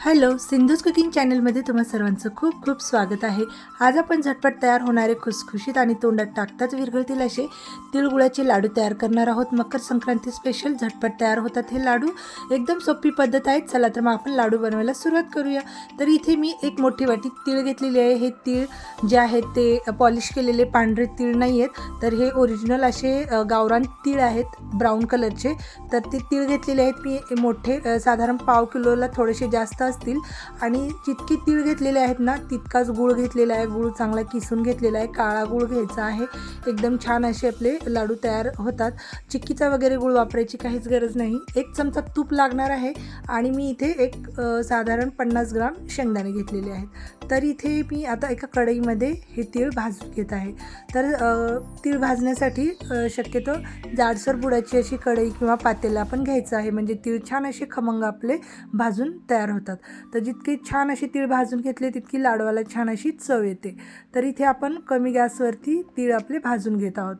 Hello सिंधूज cooking चॅनलमध्ये तुम्हा सर्वांचं खूप खूप स्वागत आहे. आज आपण झटपट तयार होणारे खुसखुशीत आणि तोंडात टाकताच विरघळतील असे तिळगुळाचे लाडू तयार करणार आहोत. मकर संक्रांती स्पेशल झटपट तयार होतात हे लाडू. एकदम सोपी पद्धत आहे. चला तर मग आपण लाडू बनवायला सुरुवात करूया. तर इथे मी एक मोठी वाटी तीळ घेतलेली आहे. हे तीळ जे आहेत ते पॉलिश केलेले पांढरे तीळ नाही आहेत. तर हे ओरिजिनल असे गावरान तीळ आहेत ब्राऊन कलरचे तर ते तीळ घेतलेले आहेत. मी मोठे साधारण पाव किलोला थोडेसे जास्त असतील. आणि जितकी तीळ घेतलेले आहेत ना तितकाच गूळ घेतलेला आहे. गूळ चांगला किसून घेतलेला आहे. काळा गूळ घ्यायचा आहे. एकदम छान असे आपले लाडू तयार होतात. चिक्कीचा वगैरे गूळ वापरायची काहीच गरज नाही. एक चमचा तूप लागणार आहे. आणि मी इथे एक साधारण पन्नास ग्राम शेंगदाणे घेतलेले आहेत. तर इथे मी आता एका कढईमध्ये हे तीळ भाजून घेत आहे. तर तीळ भाजण्यासाठी शक्यतो जाडसर बुडाची अशी कढई किंवा पातेला आपण घ्यायचं आहे. म्हणजे तीळ छान असे खमंग आपले भाजून तयार होतात. तर जितके छान असे तीळ भाजून घेतले तितकी लाडवाला छान अशी चव येते. तर इथे आपण कमी गॅसवरती तीळ आपले भाजून घेत आहोत.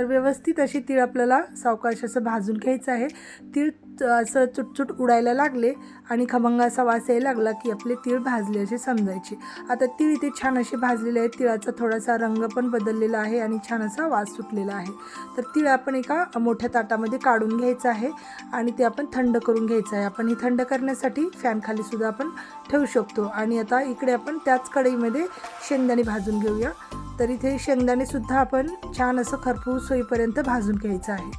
तर व्यवस्थित अशी तीळ आपल्याला सावकाश असं भाजून घ्यायचं आहे. तीळ असं चुटचुट उडायला लागले आणि खमंगाचा असा वास यायला लागला की आपले तीळ भाजले असे समजायचे. आता तीळ इथे छान असे भाजलेले आहेत. तिळाचा थोडासा रंग पण बदललेला आहे आणि छान असा वास सुटलेला आहे. तर तीळ आपण एका मोठ्या ताटामध्ये काढून घ्यायचं आहे आणि ते आपण थंड करून घ्यायचं आहे. आपण हे थंड करण्यासाठी फॅनखाली सुद्धा आपण ठेवू शकतो. आणि आता इकडे आपण त्याच कढईमध्ये शेंगदाणे भाजून घेऊया. तर इथे शेंगदाणे सुद्धा आपण छान असं खरपूस होईपर्यंत भाजून घ्यायचं आहे.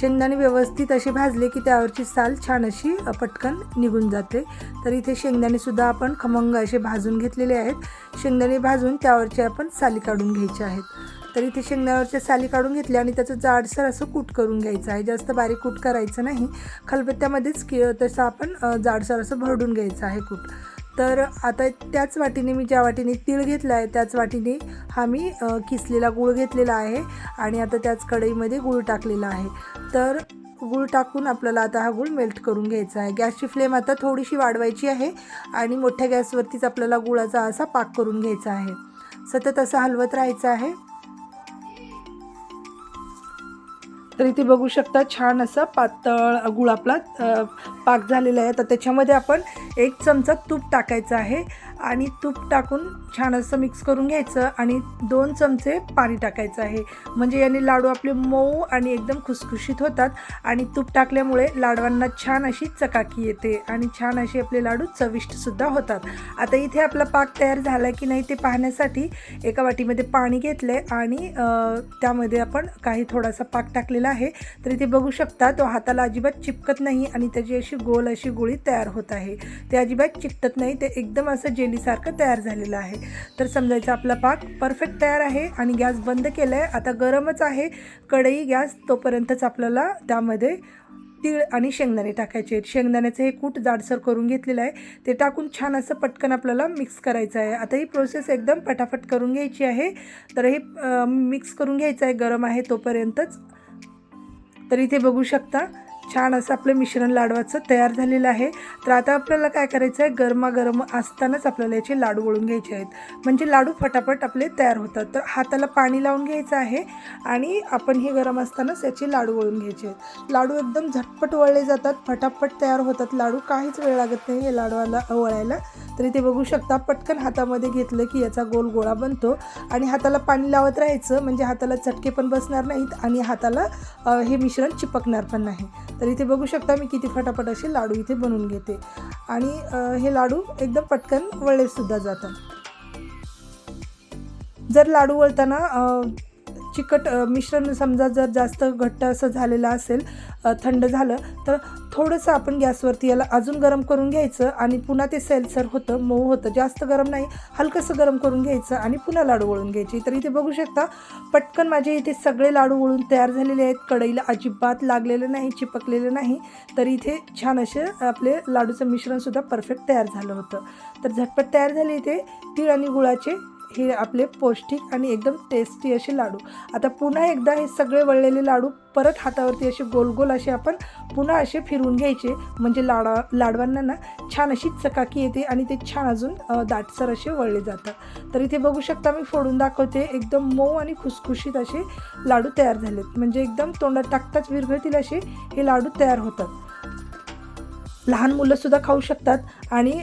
शेंगदाणे व्यवस्थित असे भाजले की त्यावरची साल छान अशी पटकन निघून जाते. तर इथे शेंगदाणेसुद्धा आपण खमंग असे भाजून घेतलेले आहेत. शेंगदाणे भाजून त्यावरचे आपण साली काढून घ्यायचे आहेत. तर इथे शेंगदाण्यावरच्या साली काढून घेतल्या आणि त्याचं जाडसर असं कूट करून घ्यायचं आहे. जास्त बारीक कूट करायचं नाही. खलबत्त्यामध्येच की तसं आपण जाडसर असं भरडून घ्यायचं आहे कूट. तर आता त्याच वाटीने मी ज्या वाटीने तीळ घेतला आहे त्याच वाटीने हा मी किसलेला गूळ घेतलेला आहे आणि आता त्याच कढईमध्ये गूळ टाकलेला आहे. तर गूळ टाकून आपल्याला आता हा गूळ मेल्ट करून घ्यायचा आहे. गॅसची फ्लेम आता थोडीशी वाढवायची आहे आणि मोठ्या गॅसवरतीच आपल्याला गुळाचा असा पाक करून घ्यायचा आहे. सतत असं हलवत राहायचं आहे. तर इथे बघू शकता छान असा पातळ गुळ आपला पाक झालेला आहे. तर त्याच्यामध्ये आपण एक चमचा तूप टाकायचं आहे. आणि तूप टाकून छान असं मिक्स करून घ्यायचं आणि दोन चमचे पाणी टाकायचं आहे. म्हणजे याने लाडू आपले मऊ आणि एकदम खुसखुशीत होतात आणि तूप टाकल्यामुळे लाडवांना छान अशी चकाकी येते आणि छान असे आपले लाडू चविष्टसुद्धा होतात. आता इथे आपला पाक तयार झाला की नाही ते पाहण्यासाठी एका वाटीमध्ये पाणी घेतलं आहे आणि त्यामध्ये आपण काही थोडासा पाक टाकलेला आहे. तर इथे बघू शकता तो हाताला अजिबात चिपकत नाही आणि त्याची अशी गोल अशी गोळी तयार होत आहे. ते अजिबात चिकटत नाही. ते एकदम असं जेलीसारखं तयार झालेलं आहे. तर समजायचं आपला पाक परफेक्ट तयार आहे आणि गॅस बंद केला आहे आता गरमच आहे. कढई गॅस तोपर्यंतच आपल्याला त्यामध्ये तीळ आणि शेंगदाणे टाकायचे आहेत. शेंगदाण्याचं हे कूट जाडसर करून घेतलेलं आहे. ते टाकून छान असं पटकन आपल्याला मिक्स करायचं आहे. आता ही प्रोसेस एकदम पटाफट करून घ्यायची आहे. तर हे मिक्स करून घ्यायचं आहे. गरम आहे तोपर्यंतच. तर इथे बघू शकता छान असं आपलं मिश्रण लाडवाचं तयार झालेलं आहे. तर आता आपल्याला काय करायचं आहे गरमागरम असतानाच आपल्याला याचे लाडू वळून घ्यायचे आहेत. म्हणजे लाडू फटाफट आपले तयार होतात. तर हाताला पाणी लावून घ्यायचं आहे आणि आपण हे गरम असतानाच याचे लाडू वळून घ्यायचे आहेत. लाडू एकदम झटपट वळले जातात. फटाफट तयार होतात लाडू. काहीच वेळ लागत नाही हे लाडवाला वळायला. तर इथे बघू शकता. पटकन हातामध्ये घेतलं की याचा गोल गोळा बनतो आणि हाताला पाणी लावत राहायचं म्हणजे हाताला चटके पण बसणार नाहीत आणि हाताला हे मिश्रण चिपकणार पण नाही. तर इथे बघू शकता मी किती फटाफट असे लाडू इथे बनवून घेते. आणि हे लाडू एकदम पटकन वळलेसुद्धा जातात. जर लाडू वळताना चिकट मिश्रण समजा जर जास्त घट्ट असं झालेलं असेल थंड झालं तर थोडंसं आपण गॅसवरती याला अजून गरम करून घ्यायचं आणि पुन्हा ते सेलसर होतं मऊ होतं. जास्त गरम नाही हलकंसं गरम करून घ्यायचं आणि पुन्हा लाडू वळून घ्यायचे. तर इथे बघू शकता पटकन माझे इथे सगळे लाडू वळून तयार झालेले आहेत. कढईला अजिबात लागलेलं नाही चिपकलेलं नाही. तर इथे छान असे आपले लाडूचं मिश्रणसुद्धा परफेक्ट तयार झालं होतं. तर झटपट तयार झाले इथे. तीळ आणि गुळाचे हे आपले पौष्टिक आणि एकदम टेस्टी असे लाडू. आता पुन्हा एकदा हे सगळे वळलेले लाडू परत हातावरती असे गोल गोल असे आपण पुन्हा असे फिरवून घ्यायचे. म्हणजे लाडा लाडवांना ना छान अशी चकाकी येते आणि ते छान अजून दाटसर असे वळले जातात. तर इथे बघू शकता मी फोडून दाखवते. एकदम मऊ आणि खुसखुशीत असे लाडू तयार झालेत. म्हणजे एकदम तोंडात टाकताच विरघळतील असे हे लाडू तयार होतात. लहान मुलंसुद्धा खाऊ शकतात आणि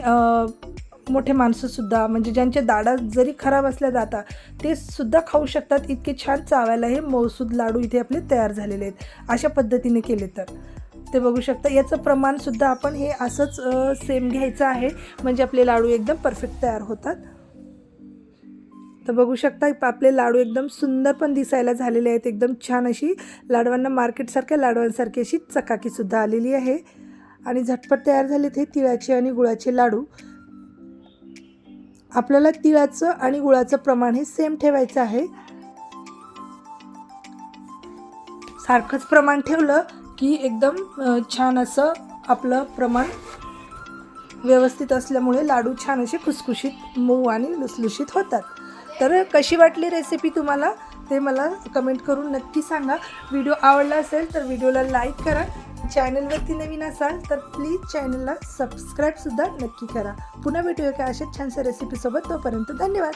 मोठे माणसंसुद्धा म्हणजे ज्यांचे दाडा जरी खराब असल्या जाता ते सुद्धा खाऊ शकतात. इतके छान चावायला हे मौसूद लाडू इथे आपले तयार झालेले आहेत. अशा पद्धतीने केले तर. ते बघू शकता याचं प्रमाणसुद्धा आपण हे असंच सेम घ्यायचं आहे. म्हणजे आपले लाडू एकदम परफेक्ट तयार होतात. तर बघू शकता आपले लाडू एकदम सुंदर पण दिसायला झालेले आहेत. एकदम छान अशी लाडवांना मार्केटसारख्या लाडवांसारखी अशी चकाकीसुद्धा आलेली आहे. आणि झटपट तयार झालेत हे तिळाचे आणि गुळाचे लाडू. आपल्याला तिळाचं आणि गुळाचं प्रमाण हे सेम ठेवायचं आहे. सारखंच प्रमाण ठेवलं की एकदम छान असं आपलं प्रमाण व्यवस्थित असल्यामुळे लाडू छान असे खुसखुशीत मऊ आणि लुसलुशीत होतात. तर कशी वाटली रेसिपी तुम्हाला? ते मला कमेंट करून नक्की सांगा. व्हिडिओ आवडला असेल तर व्हिडिओला लाईक करा. चॅनलवरती नवीन असाल तर प्लीज चॅनलला सबस्क्राईबसुद्धा नक्की करा. पुन्हा भेटूया का अशाच छानशा रेसिपीसोबत तोपर्यंत धन्यवाद.